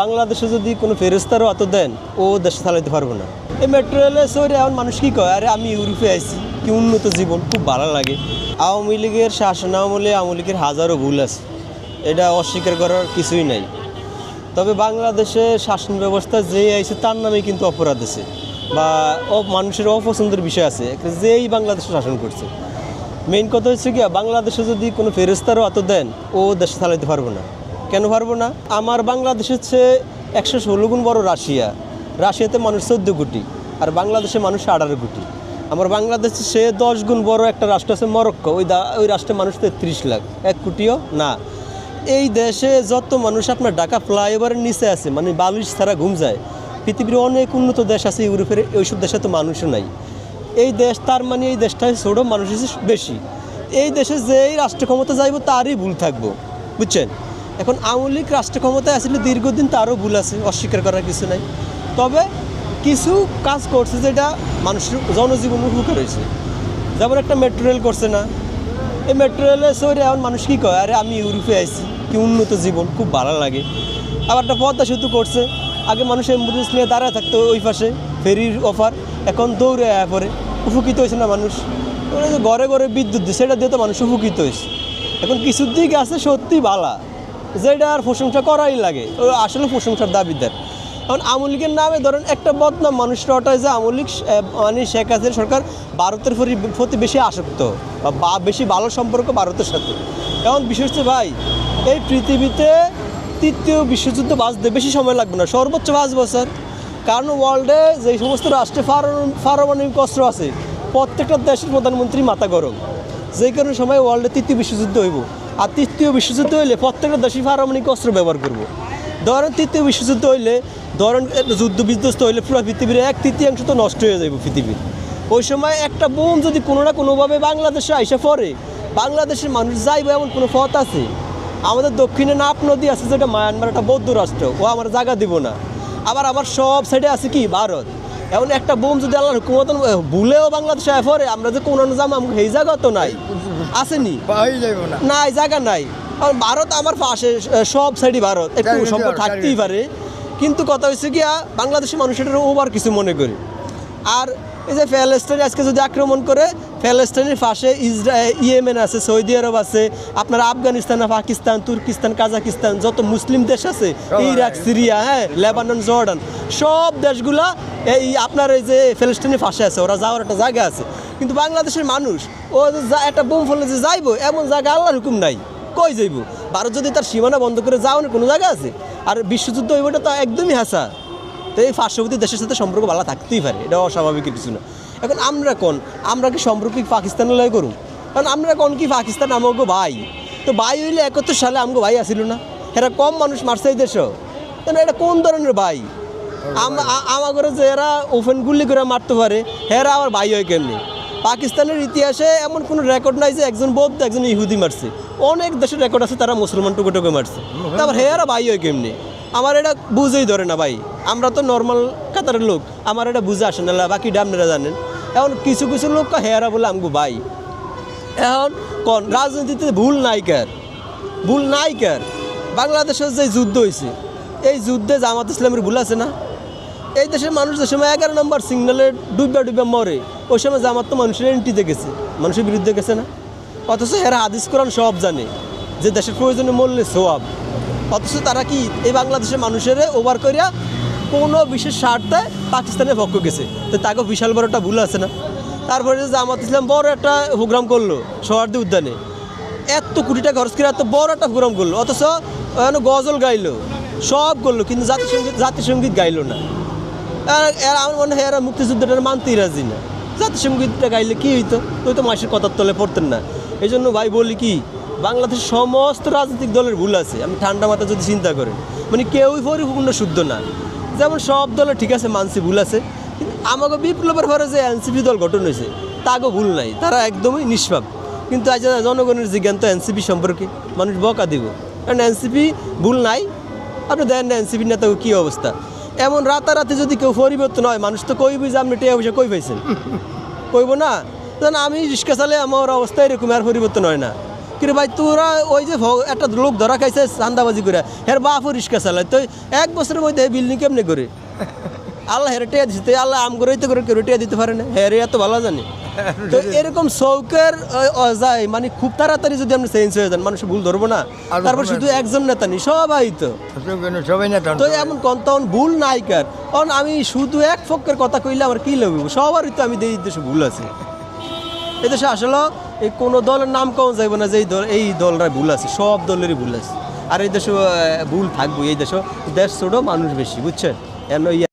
বাংলাদেশে যদি কোনো ফেরেস্তারও অত দেন, ও দেশে চালাইতে পারব না। এই মেট্রো রেলে সরে মানুষ কি কয়? আরে আমি ইউরোপে আইছি, কি উন্নত জীবন, খুব ভালো লাগে। আওয়ামী লীগের শাসন আমলে আওয়ামী লীগের হাজারো ভুল আছে। এটা অস্বীকার করার কিছুই নাই। তবে বাংলাদেশে শাসন ব্যবস্থা যে আইছে, তার নামে কিন্তু অপরাধ আছে। বা মানুষের অপছন্দের বিষয় আছে। যেই বাংলাদেশে শাসন করছে। মেইন কথা হচ্ছে কি, বাংলাদেশে যদি কোনো ফেরেস্তারও অত দেন, ও দেশে চালাইতে পারব না। কেন পারব না? আমার বাংলাদেশ হচ্ছে একশো ষোলো গুণ বড় রাশিয়া। রাশিয়াতে মানুষ চোদ্দ কোটি, আর বাংলাদেশে মানুষ আঠারো কোটি। আমার বাংলাদেশে সে দশ গুণ বড় একটা রাষ্ট্র আছে মরক্কো। ওই ওই রাষ্ট্রের মানুষ তেত্রিশ লাখ। এক কোটিও না। এই দেশে যত মানুষ আপনার ঢাকা ফ্লাইওভারের নিচে আছে মানে বালিশ ছাড়া ঘুম যায়, পৃথিবীর অনেক উন্নত দেশ আছে ইউরোপের, ওইসব দেশে তো মানুষও নাই। এই দেশ, তার মানে এই দেশটায় ছোট, মানুষ বেশি। এই দেশে যেই রাষ্ট্র ক্ষমতা যাইব, তারই ভুল থাকব। বুঝছেন? এখন আওয়ামী লীগ রাষ্ট্র ক্ষমতায় আসলে দীর্ঘদিন তারও ভুল আছে, অস্বীকার করার কিছু নাই। তবে কিছু কাজ করছে যেটা মানুষের জনজীবন উপকার হয়েছে। যেমন একটা মেট্রো রেল করছে না, এই মেট্রো রেলে সরে এখন মানুষ কী কয়? আরে আমি ইউরোপে আইছি, কি উন্নত জীবন, খুব ভালো লাগে। আবার একটা পদ্মা সেতু করছে, আগে মানুষ অ্যাম্বুলেন্স নিয়ে দাঁড়ায় থাকতো ওই পাশে, ফেরির অফার এখন দৌড়ে আয়া পরে উপকৃত হয়েছে না মানুষ? ঘরে ঘরে বিদ্যুৎ সেটা দিয়ে তো মানুষ উপকৃত হয়েছে। এখন কিছুর দিক আছে সত্যি বালা। যেটা আর প্রশংসা করাই লাগে। আসলে প্রশংসার দাবিদার কারণ আওয়ামী লীগের নামে ধরেন একটা বদনাম মানুষরা ওটাই যে আওয়ামী লীগ মানে শেখ হাসিনা সরকার ভারতের প্রতি বেশি আসক্ত বা বেশি ভালো সম্পর্ক ভারতের সাথে। এখন বিশেষ ভাই, এই পৃথিবীতে তৃতীয় বিশ্বযুদ্ধ বাঁচতে বেশি সময় লাগবে না, সর্বোচ্চ পাঁচ বছর। কারণ ওয়ার্ল্ডে যে সমস্ত রাষ্ট্রে পারমাণবিক অস্ত্র আছে, প্রত্যেকটা দেশের প্রধানমন্ত্রী মাথা গরম। যে কারণে সময় ওয়ার্ল্ডে তৃতীয় বিশ্বযুদ্ধ হইব। আর তৃতীয় বিশ্বযুদ্ধ হইলে প্রত্যেকটা দেশই পারমাণবিক অস্ত্র ব্যবহার করব। ধরেন, তৃতীয় বিশ্বযুদ্ধ হইলে ধরেন যুদ্ধ বিধ্বস্ত হইলে পুরো পৃথিবীর এক তৃতীয়াংশ তো নষ্ট হয়ে যাবে পৃথিবীর। ওই সময় একটা বোম যদি কোনো না কোনোভাবে বাংলাদেশে আইসা পড়ে, বাংলাদেশের মানুষ যাইবে এমন কোনো পথ আছে? আমাদের দক্ষিণে নাপ নদী আছে, যেটা মায়ানমার একটা বৌদ্ধ রাষ্ট্র, ও আমার জায়গা দিব না। আবার আবার সব সাইডে আছে কি? ভারত। এখন একটা বোম যদি আল্লাহর হুকুমত ভুলেও বাংলাদেশে আয় আমরা যে কোনো আমাকে এই জায়গা তো নাই। আসেনি। না। নাই জায়গা নাই। কারণ ভারত আমার পাশে সব সাইডই ভারত। একটু সম্পর্ক থাকতেই পারে। কিন্তু কথা হচ্ছে গিয়া বাংলাদেশের মানুষের ওভার কিছু মনে করি। আর এই যে প্যালেস্টাইন আজকে যদি আক্রমণ করে প্যালেস্টাইনের পাশে ইসরা ইয়েমেন আছে সৌদি আরব আছে আপনার আফগানিস্তান পাকিস্তান তুর্কিস্তান কাজাকিস্তান যত মুসলিম দেশ আছে ইরাক সিরিয়া হ্যাঁ লেবানন জর্ডান সব দেশগুলা এই আপনার এই যে প্যালেস্টাইনের পাশে আছে, ওরা যাওয়ার একটা জায়গা আছে। কিন্তু বাংলাদেশের মানুষ, ও একটা বোম ফলে যে যাইবো, এমন জায়গা আল্লাহর হুকুম নাই। কই যাইব? ভারত যদি তার সীমানা বন্ধ করে যাওয়ার কোনো জায়গা আছে? আর বিশ্বযুদ্ধ হইবটা তো একদমই হাসা। তো এই পার্শ্ববর্তী দেশের সাথে সম্পর্ক ভালো থাকতেই পারে, এটা অস্বাভাবিক কিছু না। এখন আমরা কোন? আমরা কি সম্পর্ক পাকিস্তানের লয় করুন কারণ আমরা কোন কি পাকিস্তান আমাকে ভাই? তো ভাই হইলে একাত্তর সালে আমাকে ভাই আসিল না। এরা কম মানুষ মারছে এই দেশও। এটা কোন ধরনের ভাই? আমাগরে যে এরা ওপেন গুলি করে মারতে পারে হেরা আমার ভাই হয় কেমনি? পাকিস্তানের ইতিহাসে এমন কোনো রেকর্ড নাই যে একজন বৌদ্ধ একজন ইহুদি মারছে। অনেক দেশের রেকর্ড আছে তারা মুসলমান টুকু টুকু মারছে তারপর হেরা ভাই হয় কেমনি? আমার এটা বুঝেই ধরে না ভাই। আমরা তো নর্মাল কাতারের লোক আমার এটা বুঝে আসে না বাকি আপনারা জানেন। এখন কিছু কিছু লোক কয় হেরা বলে আমগো ভাই। এখন কোন রাজনীতিতে ভুল নাই কার? ভুল নাই কার? বাংলাদেশের যে যুদ্ধ হয়েছে এই যুদ্ধে জামাত ইসলামের ভুল আছে না? এই দেশের মানুষ যে সময় এগারো নম্বর সিগনালে ডুববা ডুববা মরে, ওই সময় জামাত তো মানুষের এন্ট্রিতে গেছে, মানুষের বিরুদ্ধে গেছে না। অথচ এরা হাদিস কোরআন সব জানে, যে দেশের প্রয়োজনে মরলে সোয়াব অথচ তারা কি এই বাংলাদেশের মানুষের ওভার করিয়া কোনো বিশেষ স্বার্থে পাকিস্তানের পক্ষ গেছে? তো তাকে বিশাল বড় একটা ভুল আছে না? তারপরে জামাত ইসলাম বড় একটা প্রোগ্রাম করল সোহার্দি উদ্যানে। এত কোটি টাকা খরচ করে এত বড় একটা প্রোগ্রাম করল, অথচ গজল গাইলো, সব করল, কিন্তু জাতিসঙ্গীত জাতিসঙ্গীত গাইলো না। আর আমার মনে হয় এরা মুক্তিযুদ্ধটা মানতেই রাজি না। জাতিসঙ্গীতটা গাইলে কি হইতো? ওই তো মাসের কথার তলে পড়তেন না। এই জন্য ভাই বলি কি, বাংলাদেশের সমস্ত রাজনৈতিক দলের ভুল আছে। আমি ঠান্ডা মাথা যদি চিন্তা করেন মানে কেউই পরিপূর্ণ শুদ্ধ না। যেমন সব দলে ঠিক আছে, মানসি ভুল আছে, কিন্তু আমাকে বিপ্লবের পরে যে এনসিপি দল গঠন হয়েছে তাকে ভুল নাই। তারা একদমই নিষ্পাপ। কিন্তু আজ জনগণের জিজ্ঞান তো এনসিপি সম্পর্কে মানুষ বকা দিব। কারণ এনসিপি ভুল নাই। আপনি দেন না, এনসিপির নেতা কী অবস্থা? এমন রাতারাতি যদি কেউ পরিবর্তন হয়, মানুষ তো কইবি যে আপনি টিয়া পয়সা কই পাইছেন? কইব না? আমি রিক্সা চালে আমার অবস্থা এরকম, আর পরিবর্তন হয় না। কিন্তু ভাই, তোরা ওই যে একটা লোক ধরা খাইছে চান্দাবাজি করে, হের বাপও রিক্সা চালায়। তো এক বছরের মধ্যে বিল্ডিং কেমনে করে? আল্লাহ হেরে টিয়া দিছে, তো আল্লাহ আম করে তো করে কেউ টিয়া দিতে পারে না? হেরে এত ভালো জানি। তো এরকম চৌকের অজায় মানে খুব তাড়াতাড়ি যদি আপনি চেঞ্জ হয়ে যান মানুষ ভুল ধরবো না। তারপর শুধু একজন নেতা নি সবাই তো। সবাই না তো এমন কোন তখন ভুল নাই কার। কারণ আমি শুধু এক ফকের কথা কইলে আমার কি লাগবে? সবারই তো আমি এই দেশে ভুল আছে। এই দেশে আসলে এই কোনো দলের নাম কম যাইব না যে এই দল এই দলরা ভুল আছে সব দলেরই ভুল আছে। আর এই দেশে ভুল থাকব এই দেশে দেশ ছোট মানুষ বেশি বুঝছেন? এন